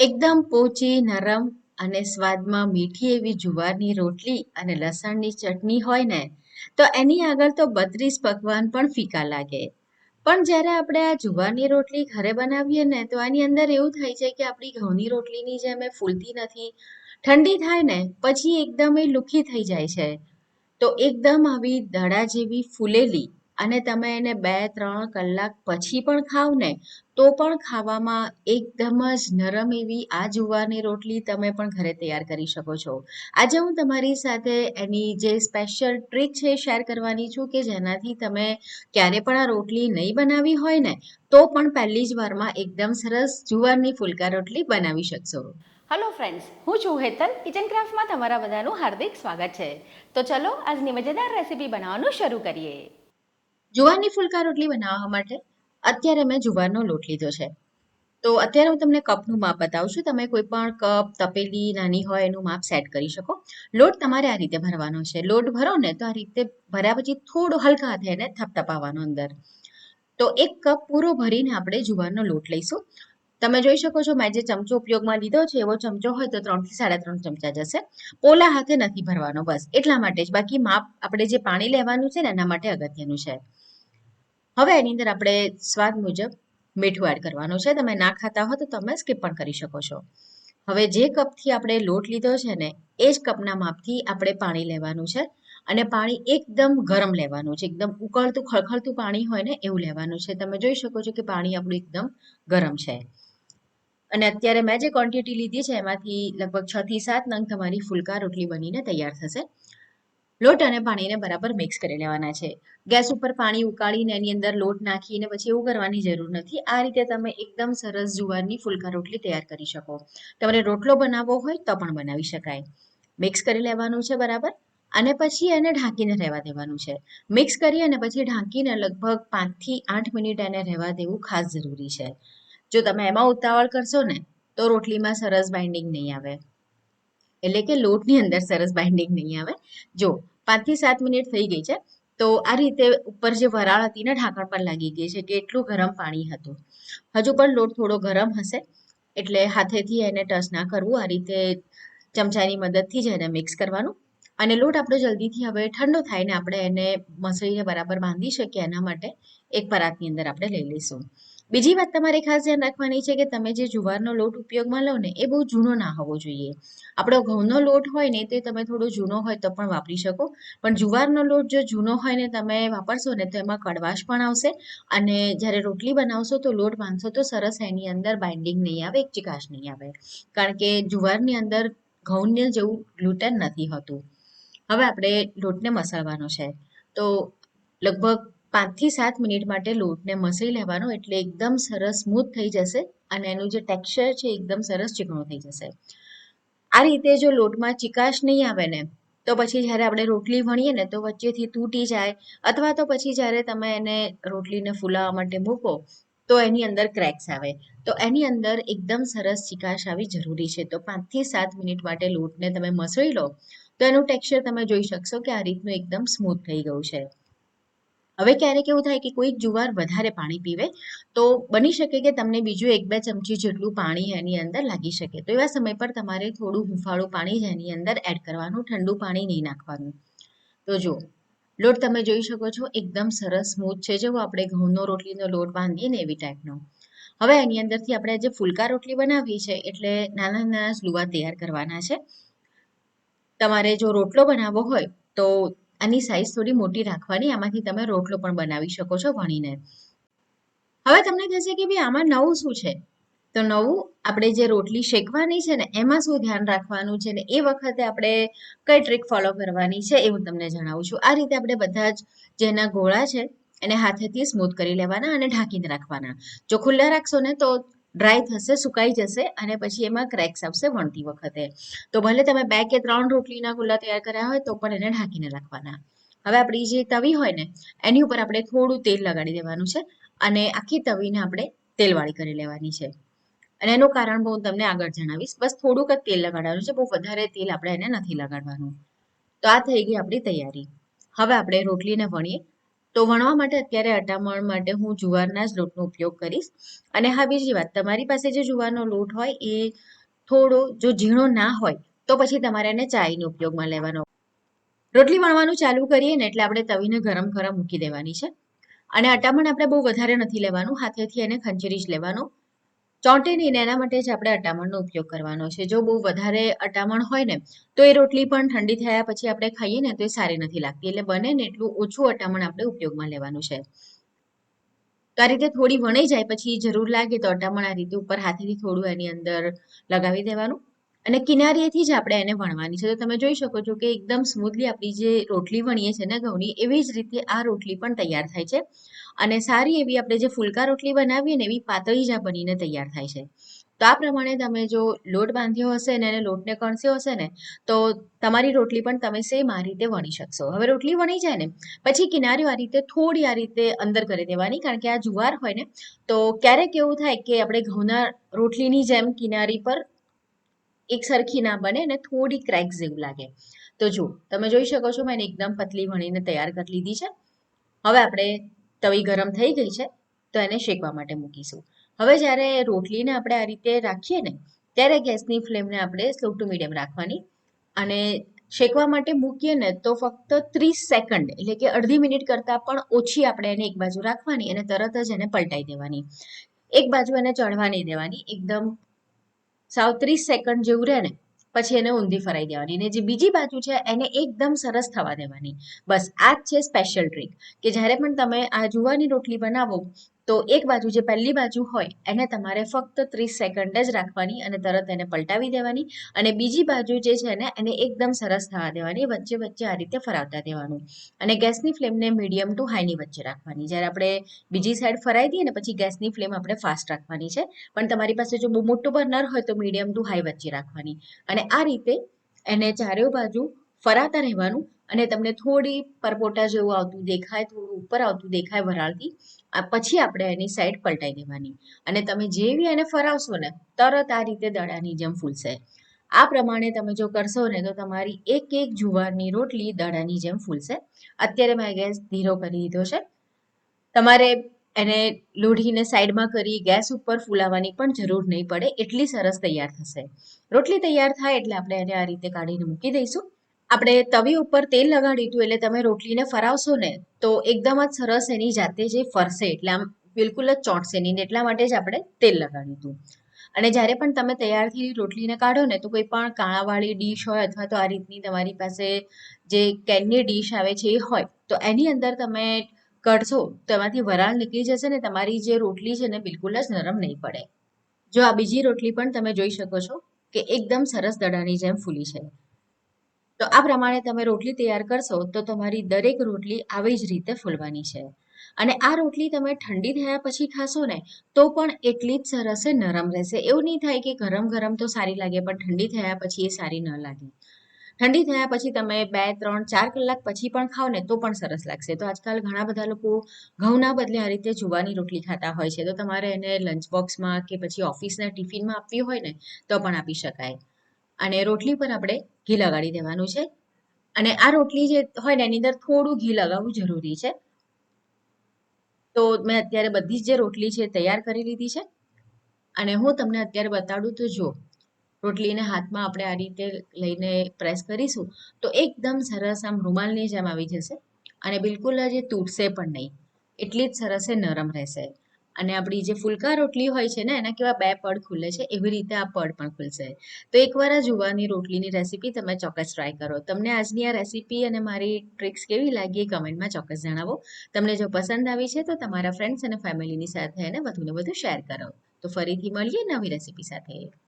એકદમ પોચી, નરમ અને સ્વાદમાં મીઠી એવી જુવારની રોટલી અને લસણની ચટણી હોય ને, તો એની આગળ તો બત્રીસ પકવાન પણ ફીકા લાગે. પણ જ્યારે આપણે આ જુવારની રોટલી ઘરે બનાવીએ ને, તો આની અંદર એવું થાય છે કે આપણી ઘઉંની રોટલીની જેમ એ ફૂલતી નથી, ઠંડી થાય ને, પછી એકદમ એ લુખી થઈ જાય છે. તો એકદમ આવી દડા જેવી ફૂલેલી અને તમે એને બે, ત્રણ કલાક પછી પણ ખાવ ને, તો પણ ખાવામાં એકદમ જ નરમ એવી આ જુવારની રોટલી તમે પણ ઘરે તૈયાર કરી શકો છો. આજે હું તમારી સાથે એની જે સ્પેશિયલ ટ્રીક છે શેર કરવાની છું કે જેનાથી તમે ક્યારે પણ આ રોટલી નહીં બનાવી હોય ને, તો પણ પહેલી જ વારમાં એકદમ સરસ જુવારની ફુલકા રોટલી બનાવી શકશો. હલો ફ્રેન્ડ્સ હું છું હેતલ કિચન ક્રાફ્ટમાં તમારા બધાનું હાર્દિક સ્વાગત છે. તો ચલો આજની મજેદાર રેસીપી બનાવવાનું શરૂ કરીએ. જુવારની ફુલકા રોટલી બનાવવા માટે અત્યારે મેં જુવારનો લોટ લીધો છે. તો અત્યારે હું તમને કપનું માપ બતાવું છું. તમે કોઈ પણ કપ તપેલી નાની હોય એનું માપ સેટ કરી શકો. લોટ તમારે આ રીતે ભરવાનો છે. લોટ ભરો ને તો આ રીતે ભર્યા પછી થોડો હલકા હાથે એને થપથપાવવાનો અંદર. તો એક કપ પૂરો ભરીને આપણે જુવારનો લોટ લઈશું. તમે જોઈ શકો છો મેં જે ચમચો ઉપયોગમાં લીધો છે, એવો ચમચો હોય તો ત્રણથી સાડા ત્રણ ચમચા જશે. પોલા હાથે નથી ભરવાનો બસ. એટલા માટે જ. બાકી માપ આપણે જે પાણી લેવાનું છે ને એના માટે અગત્યનું છે. હવે એની અંદર આપણે સ્વાદ મુજબ મીઠું એડ કરવાનું છે. તમે ના ખાતા હો તો તમે સ્કીપ પણ કરી શકો છો. હવે જે કપથી આપણે લોટ લીધો છે ને, એ જ કપના માપથી આપણે પાણી લેવાનું છે અને પાણી એકદમ ગરમ લેવાનું છે. એકદમ ઉકળતું, ખળખળતું પાણી હોય ને એવું લેવાનું છે. તમે જોઈ શકો છો કે પાણી આપણું એકદમ ગરમ છે. અને અત્યારે મેં જે ક્વોન્ટિટી લીધી છે એમાંથી લગભગ છ થી સાત નંગ તમારી ફુલકા રોટલી બનીને તૈયાર થશે. લોટ અને પાણીને બરાબર મિક્સ કરી લેવાના છે. ગેસ ઉપર પાણી ઉકાળીને એની અંદર લોટ નાખીને પછી એવું કરવાની જરૂર નથી. આ રીતે તમે એકદમ સરસ જુવારની ફુલકા રોટલી તૈયાર કરી શકો. તમારે રોટલો બનાવવો હોય તો પણ બનાવી શકાય. મિક્સ કરી લેવાનું છે બરાબર? અને પછી એને ઢાંકીને રહેવા દેવાનું છે. મિક્સ કરી અને પછી ઢાંકીને લગભગ પાંચથી આઠ મિનિટ એને રહેવા દેવું ખાસ જરૂરી છે. જો તમે એમાં ઉતાવળ કરશો ને, તો રોટલીમાં સરસ બાઇન્ડિંગ નહીં આવે. એટલે કે લોટની અંદર સરસ બાઇન્ડિંગ નહીં આવે. જો, પાંચથી સાત મિનિટ થઈ ગઈ છે, તો આ રીતે ઉપર જે વરાળ હતી ને ઢાંકણ પર લાગી ગઈ છે, કે એટલું ગરમ પાણી હતું. હજુ પણ લોટ થોડો ગરમ હશે, એટલે હાથેથી એને ટચ ના કરવું, આ રીતે ચમચાની મદદથી જ એને મિક્સ કરવાનું. અને લોટ આપણો જલ્દીથી હવે ઠંડો થાય ને આપણે એને મસળીને બરાબર બાંધી શકીએ એના માટે એક પરાતની અંદર આપણે લઈ લઈશું. બીજી વાત તમારે ખાસ ધ્યાન રાખવાની છે કે તમે જે જુવારનો લોટ ઉપયોગમાં લો ને, એ બહુ જૂનો ના હોવો જોઈએ. આપણો ઘઉંનો લોટ હોય ને, તે તમે થોડો જૂનો હોય તો પણ વાપરી શકો. પણ જુવારનો લોટ જો જૂનો હોય ને, તમે વાપરશો ને, તો એમાં કડવાશ પણ આવશે અને જ્યારે રોટલી બનાવશો તો લોટ બાંધશો તો સરસ એની અંદર બાઇન્ડિંગ નહીં આવે, એક ચિકાશ નહીં આવે. કારણ કે જુવારની અંદર ઘઉંને જેવું ગ્લુટેન નથી હોતું. હવે આપણે લોટને મસળવાનો છે. તો લગભગ પાંચથી સાત મિનિટ માટે લોટને મસળી લેવાનો એટલે એકદમ સરસ સ્મૂથ થઈ જશે અને એનું જે ટેક્સચર છે એકદમ સરસ ચીકણું થઈ જશે. આ રીતે જો લોટમાં ચિકાશ નહીં આવે ને, તો પછી જ્યારે આપણે રોટલી વણીએ ને, તો વચ્ચેથી તૂટી જાય અથવા તો પછી જ્યારે તમે એને રોટલીને ફૂલાવા માટે મૂકો, તો એની અંદર ક્રેક્સ આવે. તો એની અંદર એકદમ સરસ ચિકાશ આવી જરૂરી છે. તો પાંચથી સાત મિનિટ માટે લોટને તમે મસળી લો, તો એનું ટેક્સચર તમે જોઈ શકશો કે આ રીતનું એકદમ સ્મૂથ થઈ ગયું છે. હવે ક્યારેક એવું થાય કે કોઈક જુવાર વધારે પાણી પીવે, તો બની શકે કે તમને બીજું એક બે ચમચી જેટલું પાણી એની અંદર લાગી શકે. તો એવા સમય પર તમારે થોડું હુંફાળું પાણી જ એની અંદર એડ કરવાનું, ઠંડુ પાણી નહીં નાખવાનું. તો જો લોટ તમે જોઈ શકો છો, એકદમ સરસ સ્મૂથ છે. જેવો આપણે ઘઉંનો રોટલીનો લોટ બાંધીએ ને એવી ટાઈપનો. હવે એની અંદરથી આપણે જે ફુલકા રોટલી બનાવી છે, એટલે નાના નાના સ્લુવા તૈયાર કરવાના છે. તમારે જો રોટલો બનાવવો હોય, તો આની સાઈઝ થોડી મોટી રાખવાની, આમાંથી તમે રોટલો પણ બનાવી શકો છો વણીને હવે તમને થશે કે ભાઈ આમાં નવું શું છે? તો નવું આપણે જે રોટલી શેકવાની છે ને, એમાં શું ધ્યાન રાખવાનું છે ને, એ વખતે આપણે કઈ ટ્રીક ફોલો કરવાની છે એ હું તમને જણાવું છું. આ રીતે આપણે બધા જ જેના ગોળા છે એને હાથેથી સ્મૂથ કરી લેવાના અને ઢાંકીને રાખવાના. જો ખુલ્લા રાખશો ને તો ડ્રાય થશે, સુકાઈ જશે અને પછી એમાં ક્રેક્સ આવશે વણતી વખતે. તો ભલે તમે બે કે ત્રણ રોટલીના ગુલ્લા તૈયાર કર્યા હોય તો પણ એને ઢાંકીને રાખવાના. હવે આપણી જે તવી હોય ને, એની ઉપર આપણે થોડું તેલ લગાડી દેવાનું છે અને આખી તવીને આપણે તેલવાળી કરી લેવાની છે. અને એનું કારણ બહુ તમને આગળ જણાવીશ. બસ થોડુંક જ તેલ લગાડવાનું છે, બહુ વધારે તેલ આપણે એને નથી લગાડવાનું. તો આ થઈ ગઈ આપણી તૈયારી. હવે આપણે રોટલીને વણીએ. તો વણવા માટે અત્યારે અટામણ માટે હું જુવારના જ લોટનો ઉપયોગ કરીશ. અને હા, બીજી વાત, તમારી પાસે જે જુવારનો લોટ હોય એ થોડો, જો ઝીણો ના હોય, તો પછી તમારે એને ચાળીને ઉપયોગમાં લેવાનો. રોટલી વણવાનું ચાલુ કરીએ ને એટલે આપણે તવીને ગરમ ગરમ મૂકી દેવાની છે. અને અટામણ આપણે બહુ વધારે નથી લેવાનું, હાથેથી એને ખંચરી જ લેવાનું. ચોંટે નહીં ને એના માટે જ આપણે અટામણનો ઉપયોગ કરવાનો છે. જો બહુ વધારે અટામણ હોય ને, તો એ રોટલી પણ ઠંડી થયા પછી આપણે ખાઈએ ને, તો એ સારી નથી લાગતી. એટલે બને ને એટલું ઓછું અટામણ આપણે ઉપયોગમાં લેવાનું છે. તો આ રીતે થોડી વણાઈ જાય, પછી જરૂર લાગે તો અટામણ આ રીતે ઉપર હાથેથી થોડું એની અંદર લગાવી દેવાનું. અને કિનારીએથી જ આપણે એને વણવાની છે. તો તમે જોઈ શકો છો કે એકદમ સ્મૂથલી આપણી જે રોટલી વણીએ છીએ ને ઘઉંની, એવી જ રીતે આ રોટલી પણ તૈયાર થાય છે. અને સારી એવી આપણે જે ફુલકા રોટલી બનાવીએ ને એવી પાતળી જ બનીને તૈયાર થાય છે. તો આ પ્રમાણે તમે જો લોટ બાંધ્યો હશે ને એને લોટને કણસ્યો હશે ને, તો તમારી રોટલી પણ તમે સેમ આ રીતે વણી શકશો. હવે રોટલી વણી જાય ને, પછી કિનારીઓ આ રીતે થોડી આ રીતે અંદર કરી દેવાની, કારણ કે આ જુવાર હોય ને, તો ક્યારેક એવું થાય કે આપણે ઘઉંના રોટલીની જેમ કિનારી પર એક સરખી ના બને અને થોડી ક્રેક જેવું લાગે. તો જુઓ, તમે જોઈ શકો છો મેં એકદમ પતલી વણીને તૈયાર કરી લીધી છે. હવે આપણે તવી ગરમ થઈ ગઈ છે, તો એને શેકવા માટે મૂકીશું. હવે જ્યારે રોટલીને આપણે આ રીતે રાખીએ ને, ત્યારે ગેસની ફ્લેમને આપણે સ્લો ટુ મીડિયમ રાખવાની અને શેકવા માટે મૂકીએ ને, તો ફક્ત ત્રીસ સેકન્ડ, એટલે કે અડધી મિનિટ કરતાં પણ ઓછી આપણે એને એક બાજુ રાખવાની અને તરત જ એને પલટાઈ દેવાની. એક બાજુ એને ચડવા નહીં દેવાની, એકદમ સાવ ત્રીસ સેકન્ડ જેવું રહે ને, પછી એને ઊંધી ફરાઈ દેવાની. અને જે બીજી બાજુ છે, એને એકદમ સરસ થવા દેવાની. બસ આ જ છે સ્પેશિયલ ટ્રીક કે જ્યારે પણ તમે આ જુવાની રોટલી બનાવો તો એક બાજુ જે પહેલી બાજુ હોય, એને તમારે ફક્ત ત્રીસ સેકન્ડ જ રાખવાની અને તરત એને પલટાવી દેવાની. અને બીજી બાજુ જે છે ને, એને એકદમ સરસ થવા દેવાની, વચ્ચે વચ્ચે આ રીતે ફરાવતા દેવાનું. અને ગેસની ફ્લેમને મીડિયમ ટુ હાઈની વચ્ચે રાખવાની. જ્યારે આપણે બીજી સાઈડ ફરાઈ દઈએ ને, પછી ગેસની ફ્લેમ આપણે ફાસ્ટ રાખવાની છે. પણ તમારી પાસે જો બહુ મોટું બર્નર હોય, તો મીડિયમ ટુ હાઈ વચ્ચે રાખવાની. અને આ રીતે એને ચારેય બાજુ ફરાતા રહેવાનું. અને તમને થોડી પરપોટા જેવું આવતું દેખાય, થોડું ઉપર આવતું દેખાય વરાળથી પછી આપણે એની સાઈડ પલટાઈ દેવાની. અને તમે જેવી એને ફરાવશો ને, તરત આ રીતે દડાની જેમ ફૂલશે. આ પ્રમાણે તમે જો કરશો ને, તો તમારી એક એક જુવારની રોટલી દડાની જેમ ફૂલશે. અત્યારે મેં ગેસ ધીરો કરી દીધો છે. તમારે એને લોઢીને સાઈડમાં કરી ગેસ ઉપર ફૂલાવવાની પણ જરૂર નહીં પડે. એટલી સરસ તૈયાર થશે. રોટલી તૈયાર થાય એટલે આપણે એને આ રીતે કાઢીને મૂકી દઈશું. આપણે તવી ઉપર તેલ લગાડ્યું હતું એટલે તમે રોટલીને ફરાવશો ને, તો એકદમ જ સરસ એની જાતે જે ફરશે, એટલે આમ બિલકુલ જ ચોંટશે નહીં એટલા માટે જ આપણે તેલ લગાડ્યું હતું. અને જ્યારે પણ તમે તૈયારથી રોટલીને કાઢો ને, તો કોઈ પણ કાણાવાળી ડીશ હોય અથવા તો આ રીતની તમારી પાસે જે કેનની ડીશ આવે છે એ હોય, તો એની અંદર તમે કરશો તો એમાંથી વરાળ નીકળી જશે ને તમારી જે રોટલી છે ને બિલકુલ જ નરમ નહીં પડે. જો આ બીજી રોટલી પણ તમે જોઈ શકો છો કે એકદમ સરસ દડાની જેમ ફૂલી છે. તો આ પ્રમાણે તમે રોટલી તૈયાર કરશો તો તમારી દરેક રોટલી આવી જ રીતે ફૂલવાની છે. અને આ રોટલી તમે ઠંડી થયા પછી ખાશો ને, તો પણ એટલી જ સરસ નરમ રહેશે. એવું નહીં થાય કે ગરમ ગરમ તો સારી લાગે, પણ ઠંડી થયા પછી એ સારી ન લાગે. ઠંડી થયા પછી તમે બે, ત્રણ, ચાર કલાક પછી પણ ખાઓ ને, તો પણ સરસ લાગશે. તો આજકાલ ઘણા બધા લોકો ઘઉંના બદલે આ રીતે જુવાની રોટલી ખાતા હોય છે. તો તમારે એને લંચ બોક્સમાં કે પછી ઓફિસના ટિફિનમાં આપવી હોય ને, તો પણ આપી શકાય. અને રોટલી પર આપણે ઘી લગાડી દેવાનું છે. અને આ રોટલી જે હોય ને, એની અંદર થોડું ઘી લગાવવું જરૂરી છે. તો મેં અત્યારે બધી જ જે રોટલી છે તૈયાર કરી લીધી છે. અને હું તમને અત્યારે બતાડું તો જો, રોટલીને હાથમાં આપણે આ રીતે લઈને પ્રેસ કરીશું, તો એકદમ સરસ આમ રૂમાલની જેમ આવી જશે. અને બિલકુલ જ એ તૂટશે પણ નહીં. એટલી જ સરસ એ નરમ રહેશે. અને આપણી જે ફુલકા રોટલી હોય છે ને, એના કેવા બે પડ ખુલે છે, એવી રીતે આ પડ પણ ખુલશે. તો એકવાર આ જુવાની રોટલીની રેસીપી તમે ચોક્કસ ટ્રાય કરો. તમને આજની આ રેસીપી અને મારી ટ્રિક્સ કેવી લાગી એ કમેન્ટમાં ચોક્કસ જણાવો. તમને જો પસંદ આવી છે તો તમારા ફ્રેન્ડ્સ અને ફેમિલીની સાથે એને વધુને વધુ શેર કરો. તો ફરીથી મળીએ નવી રેસીપી સાથે.